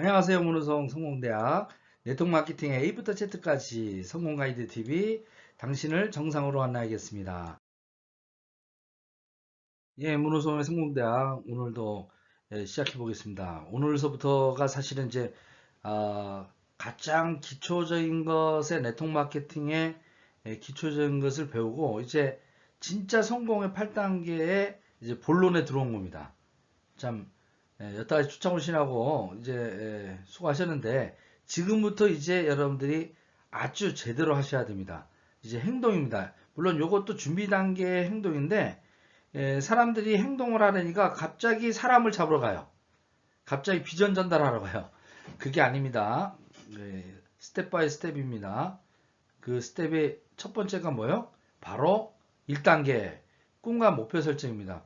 안녕하세요. 문우성 성공대학 네트워크 마케팅의 A부터 Z까지 성공 가이드 TV 당신을 정상으로 안내하겠습니다. 예, 문우성의 성공대학 오늘도 예, 시작해 보겠습니다. 오늘서부터가 사실은 이제 아, 가장 기초적인 것의 네트워크 마케팅의 예, 기초적인 것을 배우고 이제 진짜 성공의 8단계의 이제 본론에 들어온 겁니다. 참 예, 여태까지 추천 오시라고 이제 예, 수고하셨는데 지금부터 이제 여러분들이 아주 제대로 하셔야 됩니다. 이제 행동입니다. 물론 이것도 준비 단계의 행동인데 예, 사람들이 행동을 하려니까 갑자기 사람을 잡으러 가요. 갑자기 비전 전달하러 가요. 그게 아닙니다. 네, 스텝 바이 스텝입니다. 그 스텝의 첫 번째가 뭐예요? 바로 1단계 꿈과 목표 설정입니다.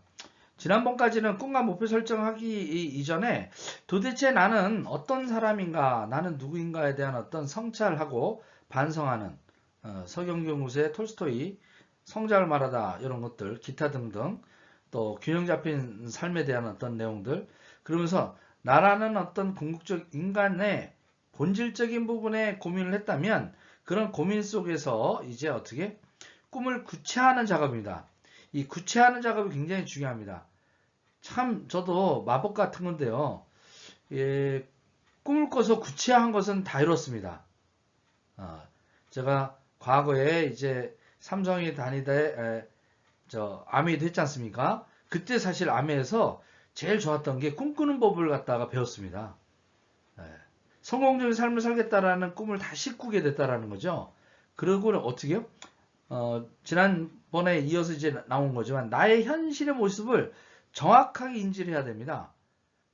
지난번까지는 꿈과 목표 설정하기 이전에 도대체 나는 어떤 사람인가, 나는 누구인가에 대한 어떤 성찰하고 반성하는 어, 서경경우의 톨스토이, 성장을 말하다 이런 것들, 기타 등등 또 균형 잡힌 삶에 대한 어떤 내용들 그러면서 나라는 어떤 궁극적 인간의 본질적인 부분에 고민을 했다면 그런 고민 속에서 이제 어떻게 꿈을 구체화하는 작업입니다. 이 구체하는 작업이 굉장히 중요합니다. 참 저도 마법 같은 건데요. 예, 꿈을 꿔서 구체화한 것은 다 이렇습니다. 어, 제가 과거에 이제 삼성에 다니다 에, 저 아메이도 했지 않습니까? 그때 사실 아메에서 제일 좋았던 게 꿈꾸는 법을 갖다가 배웠습니다. 예, 성공적인 삶을 살겠다라는 꿈을 다시 꾸게 됐다라는 거죠. 그러고 어떻게요? 어, 지난번에 이어서 이제 나온 거지만 나의 현실의 모습을 정확하게 인지를 해야 됩니다.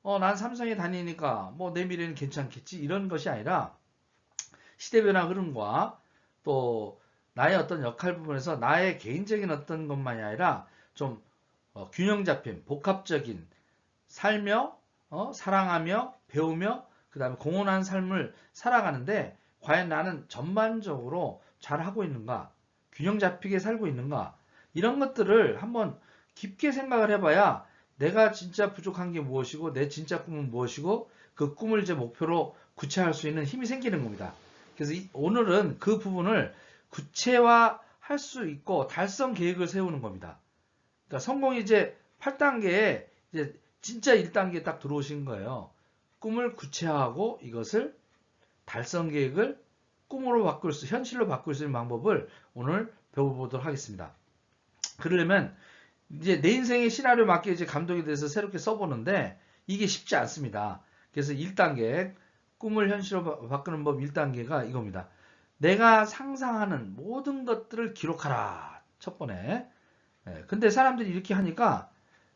어, 난 삼성에 다니니까 뭐 내 미래는 괜찮겠지? 이런 것이 아니라 시대 변화 흐름과 또 나의 어떤 역할 부분에서 나의 개인적인 어떤 것만이 아니라 좀 어, 균형 잡힌 복합적인 살며 어, 사랑하며 배우며 그 다음에 공헌한 삶을 살아가는데 과연 나는 전반적으로 잘 하고 있는가? 균형 잡히게 살고 있는가? 이런 것들을 한번 깊게 생각을 해봐야 내가 진짜 부족한 게 무엇이고 내 진짜 꿈은 무엇이고 그 꿈을 이제 목표로 구체화할 수 있는 힘이 생기는 겁니다. 그래서 오늘은 그 부분을 구체화할 수 있고 달성 계획을 세우는 겁니다. 그러니까 성공이 이제 8단계에 이제 진짜 1단계에 딱 들어오신 거예요. 꿈을 구체화하고 이것을 달성 계획을 꿈으로 바꿀 수, 현실로 바꿀 수 있는 방법을 오늘 배워보도록 하겠습니다. 그러려면 이제 내 인생의 시나리오 맞게 이제 감독이 돼서 새롭게 써보는데 이게 쉽지 않습니다. 그래서 1단계 꿈을 현실로 바꾸는 법 1단계가 이겁니다. 내가 상상하는 모든 것들을 기록하라. 첫 번에. 예, 근데 사람들이 이렇게 하니까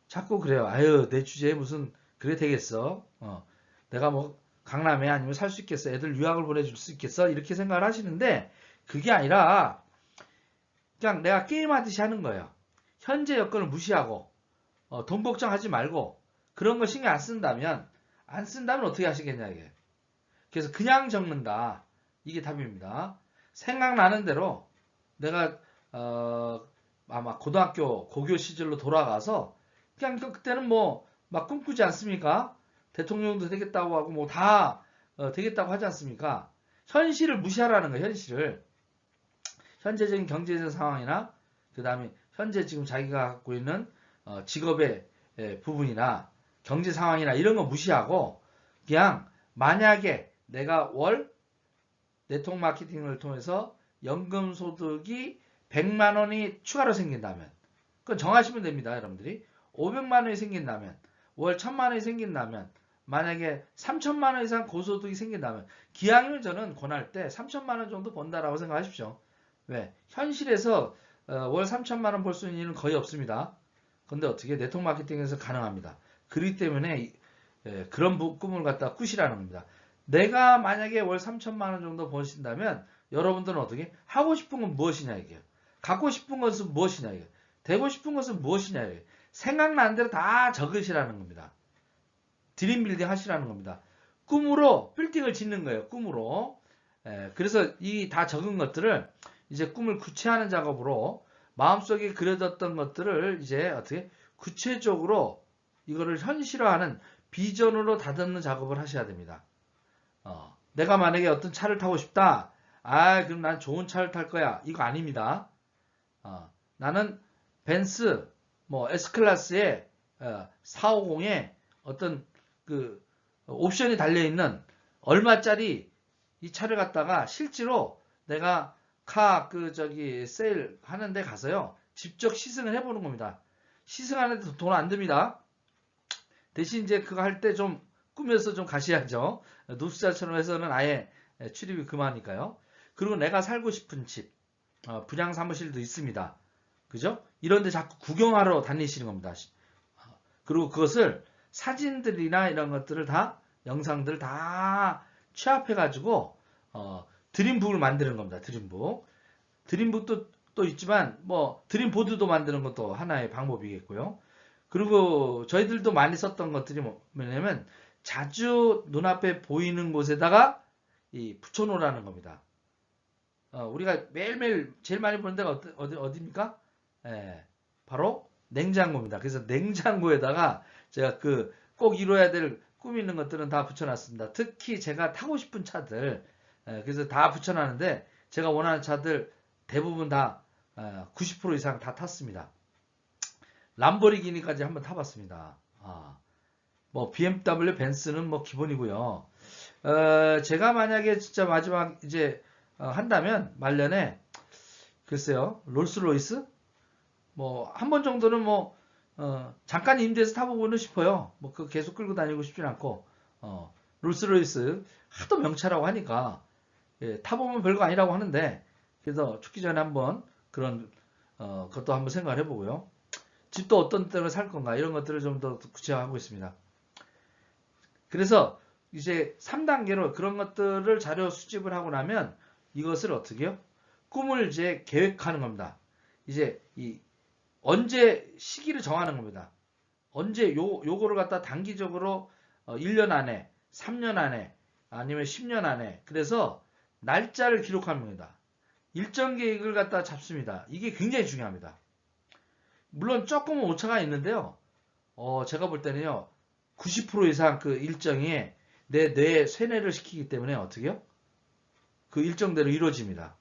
자꾸 그래요. 아유, 내 주제에 무슨 그래 되겠어. 어, 내가 뭐 강남에 아니면 살 수 있겠어. 애들 유학을 보내줄 수 있겠어. 이렇게 생각을 하시는데 그게 아니라 그냥 내가 게임하듯이 하는 거예요. 현재 여건을 무시하고 어, 돈 걱정하지 말고 그런 거 신경 안 쓴다면 안 쓴다면 어떻게 하시겠냐 이게. 그래서 그냥 적는다. 이게 답입니다. 생각나는 대로 내가 어, 아마 고등학교 고교 시절로 돌아가서 그냥 그때는 뭐 막 꿈꾸지 않습니까? 대통령도 되겠다고 하고 뭐다 어, 되겠다고 하지 않습니까? 현실을 무시하라는 거예요. 현실을. 현재적인 경제적 상황이나 그 다음에 현재 지금 자기가 갖고 있는 어, 직업의 부분이나 경제 상황이나 이런 거 무시하고 그냥 만약에 내가 월 네트워크 마케팅을 통해서 연금 소득이 100만 원이 추가로 생긴다면 그건 정하시면 됩니다 여러분들이 500만 원이 생긴다면 월 1000만 원이 생긴다면 만약에 3천만 원 이상 고소득이 생긴다면 기왕이면 저는 권할 때 3천만 원 정도 번다라고 생각하십시오 왜? 현실에서 어, 월 3천만 원 벌 수 있는 일은 거의 없습니다. 근데 어떻게 네트워크 마케팅에서 가능합니다. 그렇기 때문에 예, 그런 꿈을 갖다 꾸시라는 겁니다. 내가 만약에 월 3천만 원 정도 버신다면 여러분들은 어떻게 하고 싶은 건 무엇이냐 이게 갖고 싶은 것은 무엇이냐 이게 되고 싶은 것은 무엇이냐 이게 생각나는 대로 다 적으시라는 겁니다. 드림 빌딩 하시라는 겁니다. 꿈으로 빌딩을 짓는 거예요. 꿈으로. 예, 그래서 이 다 적은 것들을 이제 꿈을 구체하는 작업으로 마음속에 그려졌던 것들을 이제 어떻게 구체적으로 이거를 현실화하는 비전으로 다듬는 작업을 하셔야 됩니다. 어, 내가 만약에 어떤 차를 타고 싶다. 아, 그럼 난 좋은 차를 탈 거야. 이거 아닙니다. 어, 나는 벤츠 뭐 S클래스의 어, 450에 어떤 그 옵션이 달려 있는 얼마짜리 이 차를 갖다가 실제로 내가 카 그 저기 세일 하는 데 가서요 직접 시승을 해보는 겁니다. 시승하는데 돈 안 듭니다. 대신 이제 그거 할 때 좀 꾸며서 좀 가셔야죠. 노숙자처럼 해서는 아예 출입이 그만이니까요. 그리고 내가 살고 싶은 집, 어, 분양 사무실도 있습니다. 그죠? 이런데 자꾸 구경하러 다니시는 겁니다. 어, 그리고 그것을 사진들이나 이런 것들을 다 영상들 다 취합해가지고 어, 드림북을 만드는 겁니다. 드림북. 드림북도 또 있지만 뭐 드림보드도 만드는 것도 하나의 방법이겠고요. 그리고 저희들도 많이 썼던 것들이 뭐냐면 자주 눈앞에 보이는 곳에다가 이 붙여놓으라는 겁니다. 어, 우리가 매일매일 제일 많이 보는 데가 어디, 어디, 어디입니까? 예, 바로 냉장고입니다. 그래서 냉장고에다가 제가 그 꼭 이뤄야 될 꾸미는 것들은 다 붙여놨습니다. 특히 제가 타고 싶은 차들, 예, 그래서 다 붙여놨는데 제가 원하는 차들 대부분 다 90% 이상 다 탔습니다. 람보르기니까지 한번 타봤습니다. 아, 뭐 BMW, 벤츠는 뭐 기본이고요. 어, 제가 만약에 진짜 마지막 이제 어, 한다면 말년에 글쎄요 롤스로이스 뭐 한 번 정도는 뭐 어, 잠깐 임대해서 타보고는 싶어요. 뭐 그 계속 끌고 다니고 싶진 않고 어, 롤스로이스 하도 명차라고 하니까 예, 타보면 별거 아니라고 하는데 그래서 죽기 전에 한번 그런 어, 것도 한번 생각을 해보고요. 집도 어떤 때로 살 건가 이런 것들을 좀 더 구체화하고 있습니다. 그래서 이제 3단계로 그런 것들을 자료 수집을 하고 나면 이것을 어떻게 요 꿈을 이제 계획하는 겁니다. 이제 이 언제 시기를 정하는 겁니다. 언제 요 요거를 갖다 단기적으로 어, 1년 안에, 3년 안에, 아니면 10년 안에 그래서 날짜를 기록하는 겁니다. 일정 계획을 갖다 잡습니다. 이게 굉장히 중요합니다. 물론 조금은 오차가 있는데요. 어, 제가 볼 때는요. 90% 이상 그 일정이 내 뇌에 세뇌를 시키기 때문에 어떻게요? 그 일정대로 이루어집니다.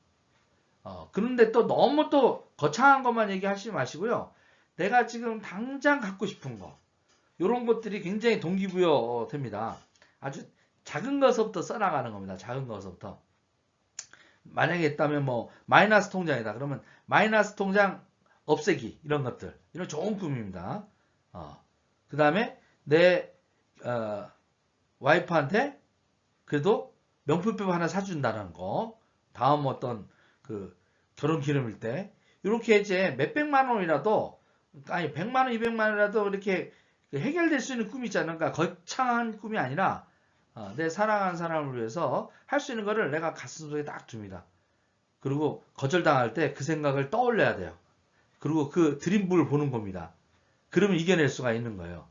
어, 그런데 또 너무 또 거창한 것만 얘기하시지 마시고요. 내가 지금 당장 갖고 싶은 거, 이런 것들이 굉장히 동기부여 됩니다. 아주 작은 것부터 써나가는 겁니다. 작은 것부터. 만약에 있다면 뭐 마이너스 통장이다. 그러면 마이너스 통장 없애기 이런 것들 이런 좋은 꿈입니다. 어. 그 다음에 내 어, 와이프한테 그래도 명품백 하나 사준다는 거. 다음 어떤 그 결혼 기념일 때 이렇게 이제 몇백만 원이라도 아니 백만 원, 이백만 원이라도 이렇게 해결될 수 있는 꿈이 있잖아요. 그러니까 거창한 꿈이 아니라 어, 내 사랑하는 사람을 위해서 할 수 있는 거를 내가 가슴속에 딱 둡니다. 그리고 거절당할 때 그 생각을 떠올려야 돼요. 그리고 그 드림북을 보는 겁니다. 그러면 이겨낼 수가 있는 거예요.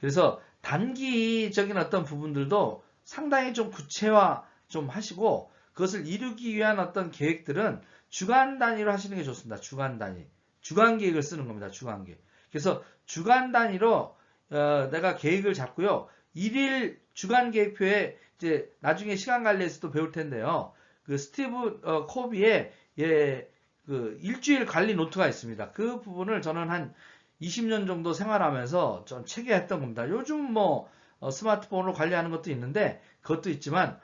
그래서 단기적인 어떤 부분들도 상당히 좀 구체화 좀 하시고 그것을 이루기 위한 어떤 계획들은 주간 단위로 하시는 게 좋습니다. 주간 단위. 주간 계획을 쓰는 겁니다. 주간 계획. 그래서 주간 단위로 어, 내가 계획을 잡고요. 일일 주간 계획표에 이제 나중에 시간 관리에서도 배울 텐데요. 그 스티브 어, 코비의 예, 그 일주일 관리 노트가 있습니다. 그 부분을 저는 한 20년 정도 생활하면서 좀 체계했던 겁니다. 요즘 뭐 어, 스마트폰으로 관리하는 것도 있는데 그것도 있지만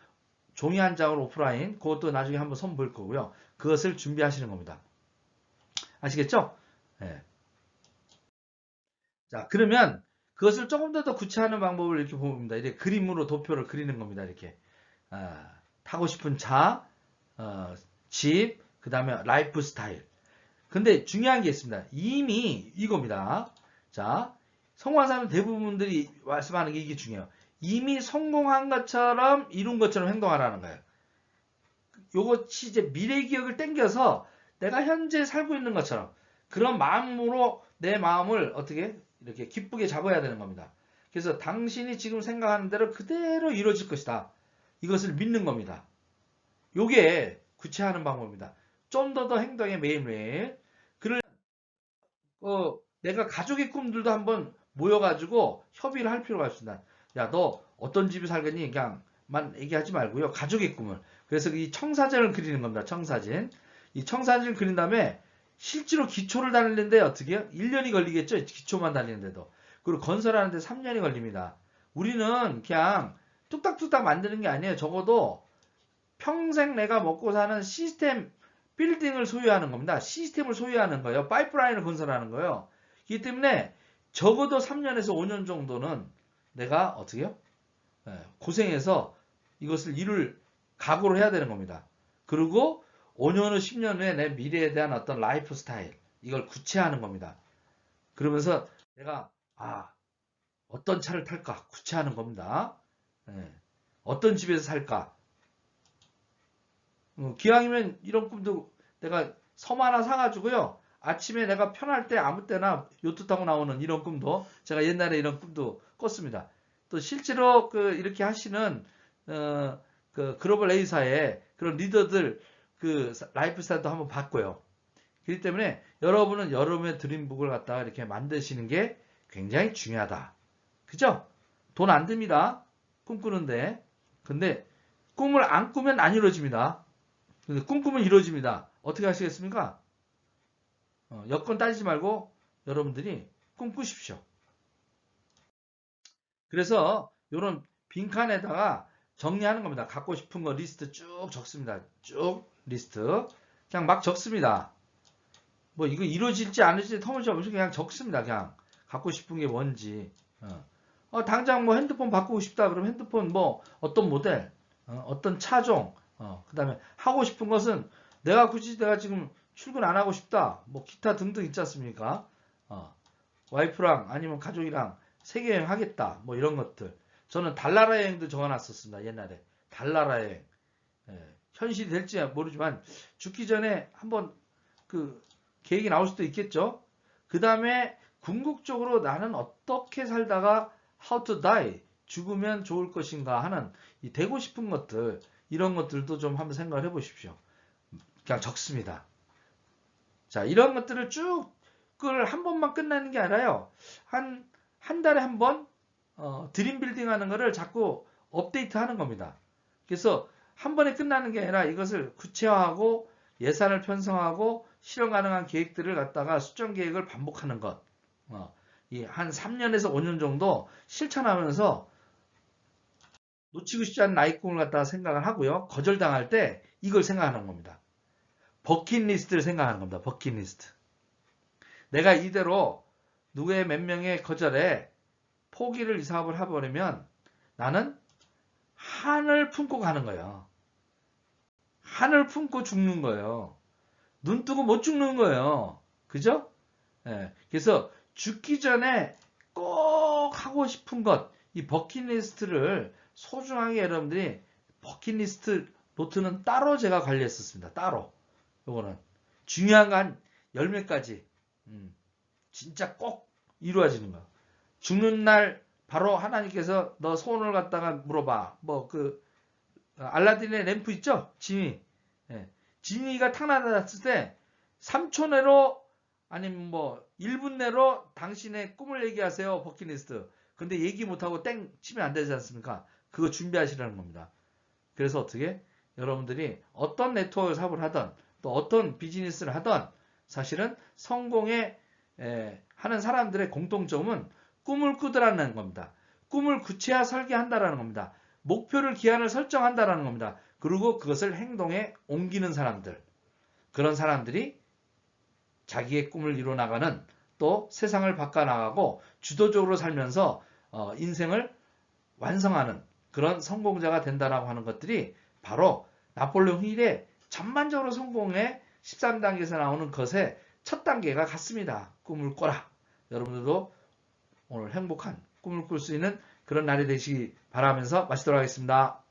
종이 한 장으로 오프라인 그것도 나중에 한번 선보일 거고요. 그것을 준비하시는 겁니다. 아시겠죠? 네. 자 그러면 그것을 조금 더 더 구체화하는 방법을 이렇게 봅니다. 이렇게 그림으로 도표를 그리는 겁니다. 이렇게 아, 타고 싶은 차, 어, 집, 그 다음에 라이프 스타일. 근데 중요한 게 있습니다. 이미 이겁니다. 자, 성공한 사람 대부분들이 말씀하는 게 이게 중요해요. 이미 성공한 것처럼 이룬 것처럼 행동하라는 거예요. 요것이 이제 미래 기억을 땡겨서 내가 현재 살고 있는 것처럼 그런 마음으로 내 마음을 어떻게 이렇게 기쁘게 잡아야 되는 겁니다. 그래서 당신이 지금 생각하는 대로 그대로 이루어질 것이다. 이것을 믿는 겁니다. 요게 구체하는 방법입니다. 좀 더 더 행동에 매일매일. 그를 어, 내가 가족의 꿈들도 한번 모여가지고 협의를 할 필요가 있습니다. 야, 너 어떤 집에 살겠니? 그냥 만 얘기하지 말고요. 가족의 꿈을. 그래서 이 청사진을 그리는 겁니다. 청사진. 이 청사진을 그린 다음에 실제로 기초를 달리는데 어떻게 해요? 1년이 걸리겠죠? 기초만 달리는데도. 그리고 건설하는데 3년이 걸립니다. 우리는 그냥 뚝딱뚝딱 만드는 게 아니에요. 적어도 평생 내가 먹고 사는 시스템 빌딩을 소유하는 겁니다. 시스템을 소유하는 거예요. 파이프라인을 건설하는 거예요. 그렇기 때문에 적어도 3년에서 5년 정도는 내가 어떻게 해요? 예, 고생해서 이것을 이룰 각오를 해야 되는 겁니다. 그리고 5년 후 10년 후에 내 미래에 대한 어떤 라이프 스타일 이걸 구체화하는 겁니다. 그러면서 내가 아 어떤 차를 탈까 구체화하는 겁니다. 예, 어떤 집에서 살까 어, 기왕이면 이런 꿈도 내가 섬 하나 사가지고요. 아침에 내가 편할 때 아무 때나 요트 타고 나오는 이런 꿈도 제가 옛날에 이런 꿈도 꿨습니다. 또 실제로 그 이렇게 하시는 어, 그 글로벌 A사의 그런 리더들 그 라이프 스타일도 한번 봤고요. 그렇기 때문에 여러분은 여러분의 드림북을 갖다가 이렇게 만드시는 게 굉장히 중요하다. 그죠? 돈 안 듭니다. 꿈꾸는데. 근데 꿈을 안 꾸면 안 이루어집니다. 근데 꿈꾸면 이루어집니다. 어떻게 하시겠습니까? 어, 여건 따지지 말고 여러분들이 꿈꾸십시오. 그래서 이런 빈칸에다가 정리하는 겁니다. 갖고 싶은 거 리스트 쭉 적습니다. 쭉 리스트. 그냥 막 적습니다. 뭐 이거 이루어질지 안 이루어질지 터무니없이 그냥 적습니다. 그냥 갖고 싶은 게 뭔지. 어. 어, 당장 뭐 핸드폰 바꾸고 싶다 그러면 핸드폰 뭐 어떤 모델, 어, 떤 차종, 어, 그 다음에 하고 싶은 것은 내가 굳이 내가 지금 출근 안 하고 싶다. 뭐 기타 등등 있지 않습니까? 어, 와이프랑 아니면 가족이랑 세계 여행 하겠다. 뭐 이런 것들. 저는 달나라 여행도 적어놨었습니다. 옛날에. 달나라 여행. 예, 현실이 될지 모르지만 죽기 전에 한번 그 계획이 나올 수도 있겠죠. 그 다음에 궁극적으로 나는 어떻게 살다가 how to die 죽으면 좋을 것인가 하는 이 되고 싶은 것들 이런 것들도 좀 한번 생각을 해 보십시오. 그냥 적습니다. 자 이런 것들을 쭉 그걸 한 번만 끝나는 게 아니라요. 한, 한 달에 한 번, 어, 드림 빌딩 하는 거를 자꾸 업데이트 하는 겁니다. 그래서 한 번에 끝나는 게 아니라 이것을 구체화하고 예산을 편성하고 실현 가능한 계획들을 갖다가 수정 계획을 반복하는 것. 어, 이한 3년에서 5년 정도 실천하면서 놓치고 싶지 않은 나의 꿈을 갖다가 생각을 하고요. 거절당할 때 이걸 생각하는 겁니다. 버킷리스트를 생각하는 겁니다. 버킷리스트. 내가 이대로 누구의 몇 명의 거절에 포기를 이 사업을 해버리면 나는 한을 품고 가는 거예요. 한을 품고 죽는 거예요. 눈 뜨고 못 죽는 거예요. 그죠? 예, 그래서 죽기 전에 꼭 하고 싶은 것, 이 버킷리스트를 소중하게 여러분들이 버킷리스트 노트는 따로 제가 관리했었습니다. 따로. 요거는. 중요한 열몇 가지. 음, 진짜 꼭 이루어지는 거. 죽는 날 바로 하나님께서 너 소원을 갖다가 물어봐. 뭐 그 알라딘의 램프 있죠? 지니. 예. 지니가 탁나났을 때 3초 내로 아니면 뭐 1분 내로 당신의 꿈을 얘기하세요. 버킷리스트. 근데 얘기 못하고 땡 치면 안 되지 않습니까? 그거 준비하시라는 겁니다. 그래서 어떻게 여러분들이 어떤 네트워크 사업을 하던 또 어떤 비즈니스를 하던 사실은 성공에 에, 하는 사람들의 공통점은 꿈을 꾸더라는 겁니다. 꿈을 구체화 설계한다라는 겁니다. 목표를 기한을 설정한다라는 겁니다. 그리고 그것을 행동에 옮기는 사람들. 그런 사람들이 자기의 꿈을 이뤄 나가는 또 세상을 바꿔 나가고 주도적으로 살면서 어, 인생을 완성하는 그런 성공자가 된다라고 하는 것들이 바로 나폴레옹 힐의 전반적으로 성공의 13단계에서 나오는 것의 첫 단계가 같습니다. 꿈을 꿔라. 여러분들도 오늘 행복한 꿈을 꿀 수 있는 그런 날이 되시기 바라면서 마치도록 하겠습니다.